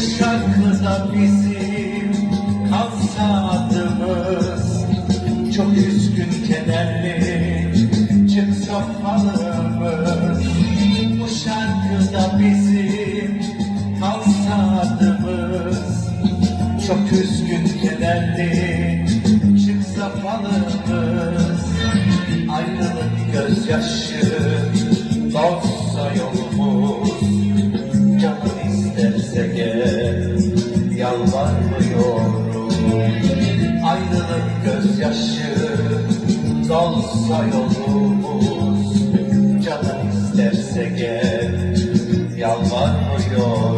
şarkıda bizim kalsa adımız Çok üzgün kederli çıksa falımız Bu şarkıda bizim kalsa adımız Çok üzgün kederli çıksa falımız Ayrılık gözyaşı Yalvarmıyorum Ayrılık gözyaşı Dolsa yolumuz. Canın isterse gel Yalvarmıyorum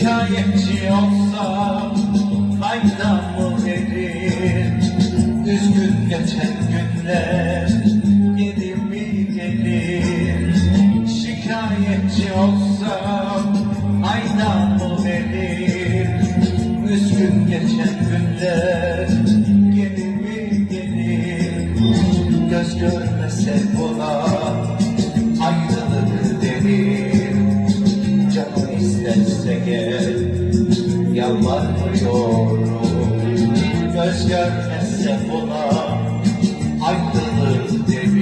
Şikayetçi olsam fayda mı verir? Üzgün geçen günler geri mi gelir? Şikayetçi olsam fayda mı verir? Üzgün geçen günler geri mi gelir? Göz görmese buna Yalvarmıyorum Göz görmezse buna Ayrılık demir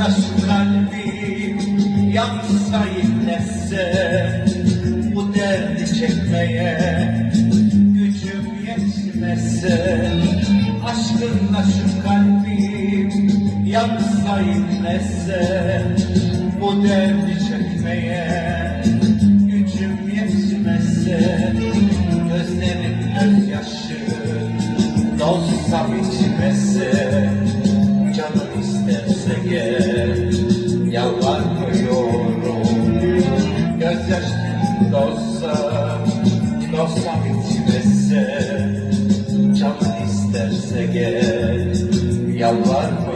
Şu kalbim yansa inletse Bu derdi çekmeye gücüm yetmezse Aşkınla şu kalbim yansa inletse Bu derdi çekmeye gücüm yetmezse Gözlerim gözyaşı dolsa içmezse gel Yalvarmıyorum